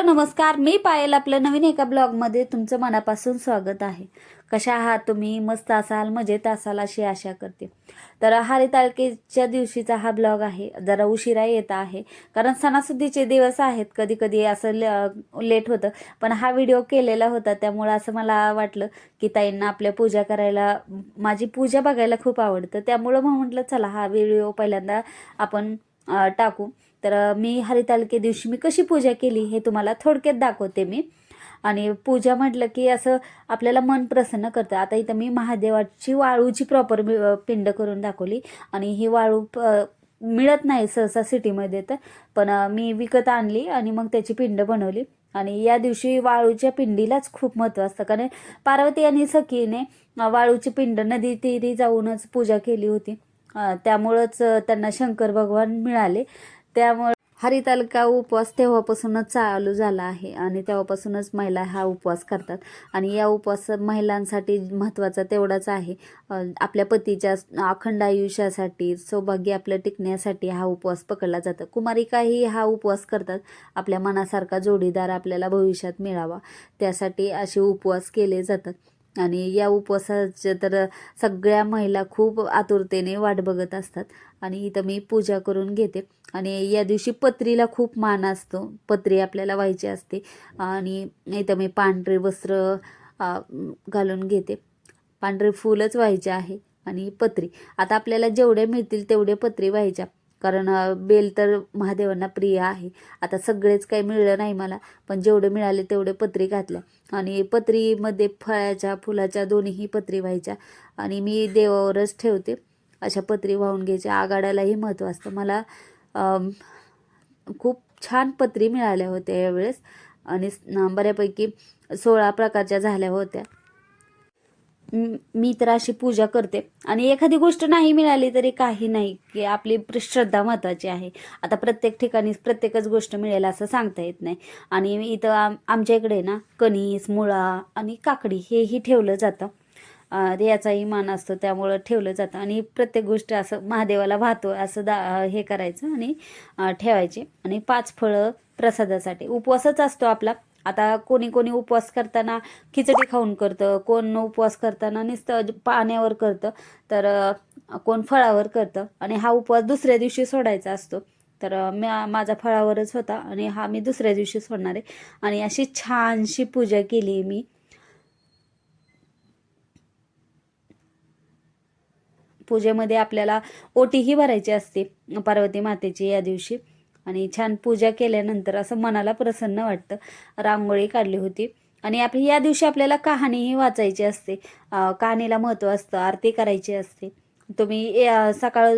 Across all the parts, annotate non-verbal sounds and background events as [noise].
Hello नमस्कार. मी पायल आपल्या नवीन एका ब्लॉगमध्ये तुमचं मनापासून स्वागत आहे. कशा आहात तुम्ही? मस्त असाल मजेत असाल अशी आशा करते. तर हरितालकेच्या दिवशीचा हा ब्लॉग आहे. जरा उशिरा येत आहे. कारण सणासुदीचे दिवस आहेत. कधी कधी असं ल- लेट होतं. पण हा व्हिडिओ केलेला होता. त्यामुळं असं मला वाटलं की ताईंना आपल्या पूजा करायला माझी पूजा बघायला खूप आवडतं. त्यामुळं मग म्हटलं चला हा व्हिडिओ पहिल्यांदा आपण टाकू. तर मी हरितालिके दिवशी मी कशी पूजा केली हे तुम्हाला थोडक्यात दाखवते मी. आणि पूजा म्हटलं की असं आपल्याला मन प्रसन्न करतं. आता इथं मी महादेवाची वाळूची प्रॉपर पिंड करून दाखवली. आणि ही वाळू मिळत नाही सहसा सिटीमध्ये तर. पण मी विकत आणली आणि मग त्याची पिंड बनवली. आणि या दिवशी वाळूच्या पिंडीलाच खूप महत्त्व असतं. कारण पार्वती आणि सखीने वाळूची पिंड नदी तिरी जाऊनच पूजा केली होती. त्यामुळंच त्यांना शंकर भगवान मिळाले. त्यामुळे हरितालिका उपवास तेव्हापासूनच चालू झाला आहे आणि तेव्हापासूनच महिला हा उपवास करतात. आणि या उपवास महिलांसाठी महत्त्वाचा तेवढाच आहे. आपल्या पतीच्या अखंड आयुष्यासाठी सौभाग्य आपलं टिकण्यासाठी हा उपवास पकडला जातो. कुमारिकाही हा उपवास करतात. आपल्या मनासारखा जोडीदार आपल्याला भविष्यात मिळावा. त्यासाठी असे उपवास केले जातात. आणि या उपवासाच्या तर सगळ्या महिला खूप आतुरतेने वाट बघत असतात. आणि इथं मी पूजा करून घेते. आणि या दिवशी पत्रीला खूप मान असतो. पत्री आपल्याला व्हायची असते. आणि इथं मी पांढरे वस्त्र घालून घेते. पांढरे फुलच व्हायचे आहे आणि पत्री. आता आपल्याला जेवढे मिळतील तेवढे पत्री व्हायच्या. कारण बेल तर महादेवांना प्रिय आहे. आता सगळेच काही मिळलं नाही मला पण जेवढे मिळाले तेवढे पत्री घातल्या. आणि पत्रीमध्ये फळाच्या फुलाच्या दोन्हीही पत्री व्हायच्या. आणि मी देवावरच ठेवते. अशा पत्री वाहून घ्यायच्या. आघाड्यालाही महत्त्व असतं. मला खूप छान पत्री मिळाल्या होत्या यावेळेस. आणि बऱ्यापैकी सोळा प्रकारच्या झाल्या होत्या. मी तर अशी पूजा करते. आणि एखादी गोष्ट नाही मिळाली तरी काही नाही की आपली श्रद्धा महत्त्वाची आहे. आता प्रत्येक ठिकाणी प्रत्येकच गोष्ट मिळेल असं सांगता येत नाही. आणि इथं आम आमच्या इकडे ना कणीस मुळा आणि काकडी हेही ठेवलं जातं. याचाही मान असतो त्यामुळं ठेवलं जातं. आणि प्रत्येक गोष्ट असं महादेवाला वाहतो असं दा हे करायचं आणि ठेवायचे. आणि पाच फळं प्रसादासाठी. उपवासच असतो आपला. आता कोणी कोणी उपवास करताना खिचडी खाऊन करतं कोण उपवास करताना नुसतं पाण्यावर करतं तर कोण फळावर करतं. आणि हा उपवास दुसऱ्या दिवशी सोडायचा असतो. तर मी म्या माझा फळावरच होता आणि हा मी दुसऱ्या दिवशी सोडणार आहे. आणि अशी छानशी पूजा केली आहे मी. पूजेमध्ये आपल्याला ओटीही भरायची असते पार्वती मातेची या दिवशी. आणि छान पूजा केल्यानंतर असं मनाला प्रसन्न वाटतं. रांगोळी काढली होती. आणि आपली या दिवशी आपल्याला कहाणीही वाचायची असते. कहाणीला महत्त्व असतं आरती करायची असते. तुम्ही सकाळ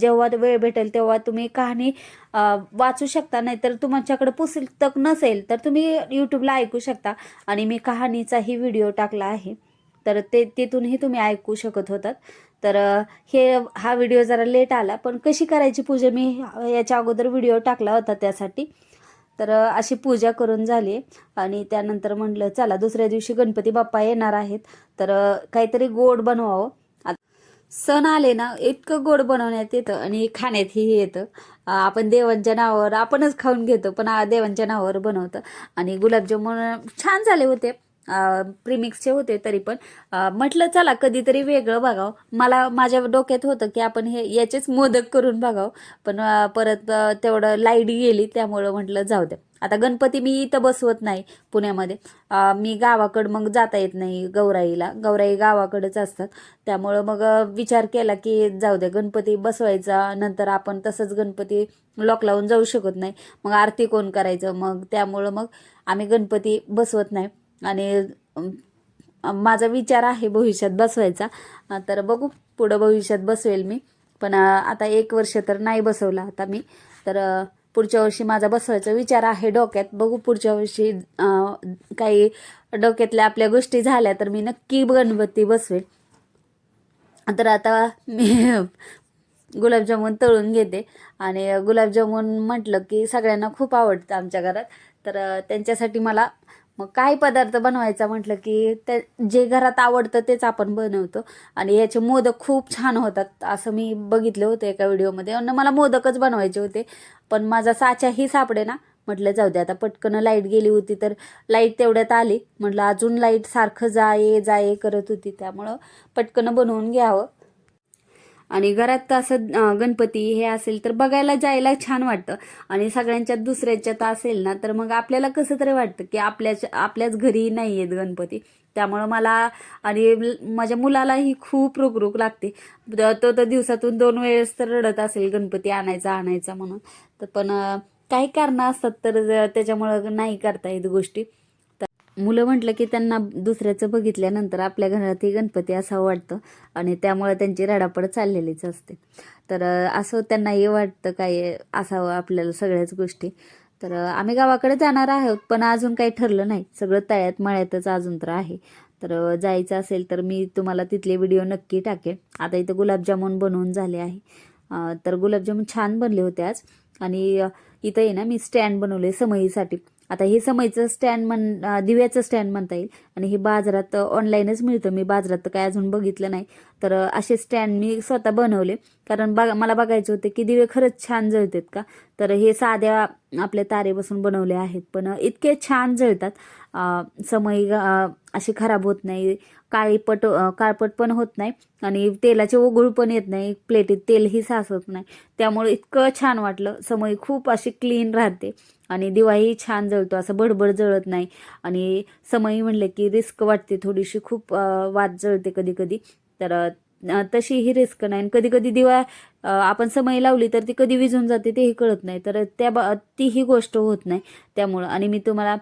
जेव्हा वेळ भेटेल तेव्हा तुम्ही कहाणी वाचू शकता. नाहीतर तुमच्याकडे पुस्तक नसेल तर तुम्ही यूट्यूबला ऐकू शकता. आणि मी कहाणीचाही व्हिडिओ टाकला आहे. तर ते तिथूनही तुम्ही ऐकू शकत होतात. तर हे हा व्हिडिओ जरा लेट आला पण कशी करायची पूजा? मी याच्या अगोदर व्हिडिओ टाकला होता त्यासाठी. तर अशी पूजा करून झाली. आणि त्यानंतर म्हटलं चला दुसऱ्या दिवशी गणपती बाप्पा येणार आहेत. तर काहीतरी गोड बनवावं. सण आले ना इतकं गोड बनवण्यात येतं आणि खाण्यातही येतं. आपण देवांच्या नावावर आपणच खाऊन घेतो पण देवांच्या नावावर बनवतं. आणि गुलाबजामुन छान झाले होते. प्रीमिक्सचे होते तरी पण म्हटलं चला कधीतरी वेगळं बघावं. मला माझ्या डोक्यात होतं की आपण हे याचेच मोदक करून बघावं. पण परत तेवढं लाइट गेली त्यामुळं म्हटलं जाऊ द्या. आता गणपती मी इथं बसवत नाही पुण्यामध्ये. मी गावाकडं मग जाता येत नाही गौराईला. गौराई गावाकडंच असतात. त्यामुळं मग विचार केला की जाऊ द्या गणपती बसवायचा. नंतर आपण तसंच गणपती लॉक लावून जाऊ शकत नाही. मग आरती कोण करायचं? मग त्यामुळं मग आम्ही गणपती बसवत नाही. आणि माझा विचार आहे भविष्यात बसवायचा. तर बघू पुढं भविष्यात बसवेल मी. पण आता एक वर्ष तर नाही बसवला आता मी. तर पुढच्या वर्षी माझा बसवायचा विचार आहे डोक्यात. बघू पुढच्या वर्षी काही डोक्यातल्या आपल्या गोष्टी झाल्या तर मी नक्की गणपती बसवेल. तर आता मी [laughs] गुलाबजामुन तळून घेते. आणि गुलाबजामुन म्हटलं की सगळ्यांना खूप आवडतं आमच्या घरात. तर त्यांच्यासाठी मला मग काय पदार्थ बनवायचा म्हटलं की ते जे घरात आवडतं तेच आपण बनवतो. आणि याचे मोदक खूप छान होतात. असं मी बघितलं होतं एका व्हिडिओमध्ये. आणि मला मोदकच बनवायचे होते. पण माझा साच्याही सापडे ना. म्हटलं जाऊ दे आता पटकन लाइट गेली होती तर लाइट तेवढ्यात आली. म्हटलं अजून लाइट सारखं जा ये जा ये करत होती. त्यामुळं पटकन बनवून घ्यावं. आणि घरात असं गणपती हे असेल तर बघायला जायला छान वाटतं. आणि सगळ्यांच्यात दुसऱ्याच्यात असेल ना तर मग आपल्याला कसं तरी वाटतं की आपल्याच आपल्याच घरी नाही आहेत गणपती. त्यामुळं मला आणि माझ्या मुलालाही खूप रुकरुक लागते. तो तर दिवसातून दोन वेळेस तर रडत असेल गणपती आणायचा आणायचा म्हणून. तर पण काही कारणं असतात तर ज- त्याच्यामुळं नाही करता येत गोष्टी. मुलं म्हटलं की त्यांना दुसऱ्याचं बघितल्यानंतर आपल्या घरातही गणपती असावं वाटतं. आणि त्यामुळे त्यांची रडापड चाललेलीच असते. तर असं त्यांना हे वाटतं काय असावं आपल्याला सगळ्याच गोष्टी. तर आम्ही गावाकडे जाणार आहोत पण अजून काही ठरलं नाही. सगळं तळ्यात मळ्यातच अजून तर आहे. तर जायचं असेल तर मी तुम्हाला तिथले व्हिडिओ नक्की टाकेन. आता इथं गुलाबजामुन बनवून झाले आहे. तर गुलाबजामुन छान बनले होते आज. आणि इथं आहे ना मी स्टँड बनवले समईसाठी. आता हे समयचं स्टँड म्हण दिव्याचं स्टँड म्हणता येईल. आणि हे बाजारात ऑनलाईनच मिळतं. मी बाजारात तर काय अजून बघितलं नाही. तर असे स्टँड मी स्वतः बनवले. कारण बघा मला बघायचे होते की दिवे खरंच छान जळतात का? तर हे साध्या आपल्या तारेपासून बनवले आहेत. पण इतके छान जळतात. समय समई अशी खराब होत नाही. काळीपट काळपट पण होत नाही आणि तेलाचे ओघळ पण येत नाही. प्लेटीत तेलही साचत नाही. त्यामुळे इतकं छान वाटलं. समई खूप अशी क्लीन राहते आणि दिवाही छान जळतो. असं बडबड जळत नाही. आणि समई म्हणलं की रिस्क वाटते थोडीशी. खूप वाद जळते कधी कधी तर तशी ही रिस्क नाही. आणि कधी कधी दिवा आपण समई लावली तर ती कधी विझून जाते तेही कळत नाही. तर त्या बा ती ही गोष्ट होत नाही. त्यामुळं आणि मी तुम्हाला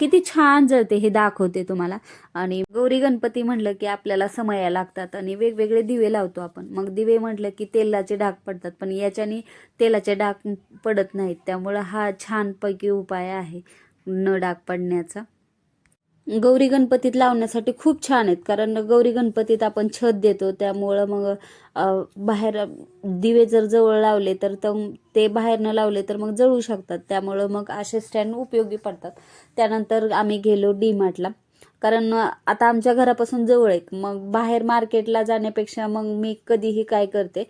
किती छान जळते हे दाखवते तुम्हाला. आणि गौरी गणपती म्हटलं की आपल्याला समया लागतात आणि वेगवेगळे दिवे लावतो आपण. मग दिवे म्हटलं की तेलाचे डाग पडतात पण याच्याने तेलाचे डाग पडत नाहीत. त्यामुळं हा छानपैकी उपाय आहे न डाग पडण्याचा. गौरी गणपतीत लावण्यासाठी खूप छान आहेत. कारण गौरी गणपतीत आपण छत देतो त्यामुळं मग बाहेर दिवे जर जवळ लावले तर ते बाहेर न लावले तर मग जळू शकतात. त्यामुळं मग असे स्टँड उपयोगी पडतात. त्यानंतर आम्ही गेलो डी मार्टला कारण आता आमच्या घरापासून जवळ आहे. मग बाहेर मार्केटला जाण्यापेक्षा मग मी कधीही काय करते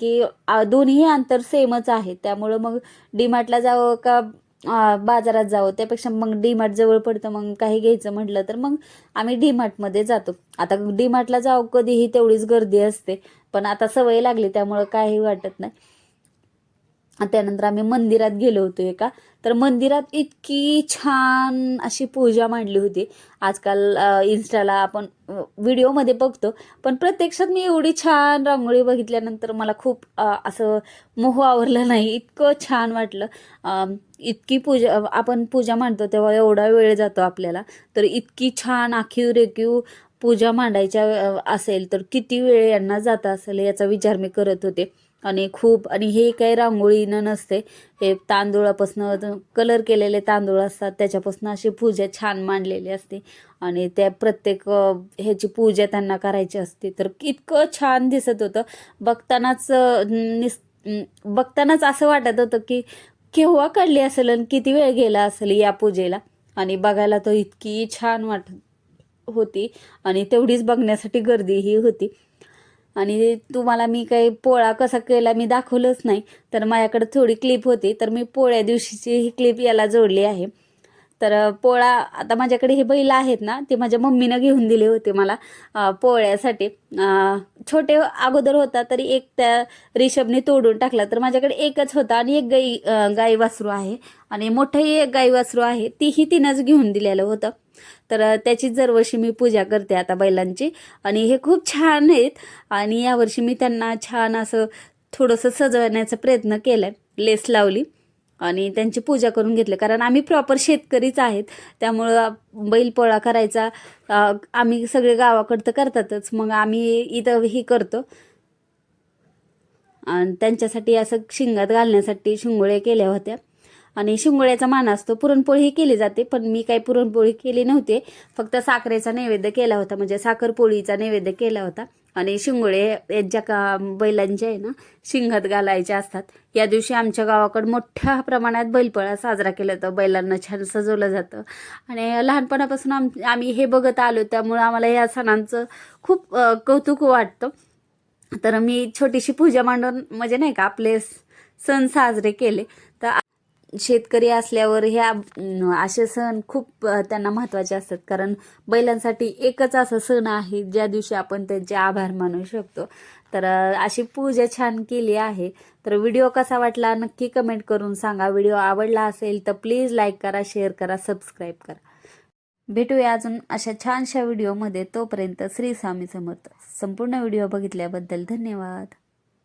की दोन्ही अंतर सेमच आहे. त्यामुळं मग डी मार्टला जावं का बाजारात जावं त्यापेक्षा मग डी मार्ट जवळ पडतं मग काही घ्यायचं म्हटलं तर मग आम्ही डी मार्टमध्ये जातो. आता डी मार्टला कधीही तेवढीच गर्दी असते पण आता सवय लागली त्यामुळं काही वाटत नाही. त्यानंतर आम्ही मंदिरात गेलो होतो एका. तर मंदिरात इतकी छान अशी पूजा मांडली होती. आजकाल इन्स्टाला आपण व्हिडिओमध्ये बघतो. पण प्रत्यक्षात मी एवढी छान रांगोळी बघितल्यानंतर मला खूप असं मोह आवरलं नाही. इतकं छान वाटलं. इतकी पूजा आपण पूजा मांडतो तेव्हा एवढा वेळ जातो आपल्याला. तर इतकी छान आखीव रेखीव पूजा मांडायच्या असेल तर किती वेळ यांना जात असेल याचा विचार मी करत होते. आणि खूप आणि हे काही रांगोळीनं नसते. हे तांदूळापासनं कलर केलेले तांदूळ असतात त्याच्यापासून अशी पूजा छान मांडलेली असते. आणि त्या प्रत्येक ह्याची पूजा त्यांना करायची असते. तर इतकं छान दिसत होतं. बघतानाच निस बघतानाच असं वाटत होतं की केव्हा काढली असेल आणि किती वेळ गेला असेल या पूजेला. आणि बघायला तर इतकी छान वाटत होती. आणि तेवढीच बघण्यासाठी गर्दीही होती. आणि तुम्हाला मी काही पोळा कसा केला मी दाखवलंच नाही. तर माझ्याकडे थोडी क्लिप होती. तर मी पोळ्या दिवशीची ही क्लिप याला जोडली आहे. तर पोळा आता माझ्याकडे हे बैल आहेत ना ते माझ्या मम्मीनं घेऊन दिले होते मला पोळ्यासाठी. छोटे अगोदर होता तरी एक त्या रिषभने तोडून टाकला. तर माझ्याकडे एकच होता आणि एक गाई गाई वासरू आहे. आणि मोठंही एक गाई वासरू आहे. तीही तिनंच घेऊन दिलेलं होतं. तर त्याचीच त्याची दरवर्षी मी पूजा करते आता बैलांची. आणि हे खूप छान आहेत. आणि यावर्षी मी त्यांना छान असं थोडंसं सजवण्याचा प्रयत्न केला लेस लावली. आणि त्यांची पूजा करून घेतली. कारण आम्ही प्रॉपर शेतकरीच आहेत. त्यामुळं बैलपोळा करायचा आम्ही सगळे गावाकडं तर करतातच. मग आम्ही इथं ही करतो. आणि त्यांच्यासाठी असं शिंगात घालण्यासाठी शिंगोळे केल्या होत्या. आणि शिंगोळ्याचा मान असतो. पुरणपोळी केली जाते पण मी काही पुरणपोळी केली नव्हती. फक्त साखरेचा नैवेद्य केला होता म्हणजे साखरपोळीचा नैवेद्य केला होता. आणि शिंगोळे यांच्या का बैलांच्या आहे ना शिंगात घालायच्या असतात. या दिवशी आमच्या गावाकडं मोठ्या प्रमाणात बैलपोळा साजरा केला जातो. बैलांना छान सजवलं जातं. आणि लहानपणापासून आम आम्ही हे बघत आलो त्यामुळं आम्हाला या सणांचं खूप कौतुक वाटतं. तर मी छोटीशी पूजा मांडून म्हणजे नाही का आपले स- सण साजरे केले. तर आ- शेतकरी असल्यावर ह्या असे सण खूप त्यांना महत्त्वाचे असतात. कारण बैलांसाठी एकच असं सण आहे ज्या दिवशी आपण त्यांचे आभार मानू शकतो. तर अशी पूजा छान केली आहे. तर व्हिडिओ कसा वाटला नक्की कमेंट करून सांगा. व्हिडिओ आवडला असेल तर प्लीज लाईक करा शेअर करा सबस्क्राईब करा. भेटूया अजून अशा छानशा व्हिडिओमध्ये. तोपर्यंत श्री स्वामी समर्थ. संपूर्ण व्हिडिओ बघितल्याबद्दल धन्यवाद.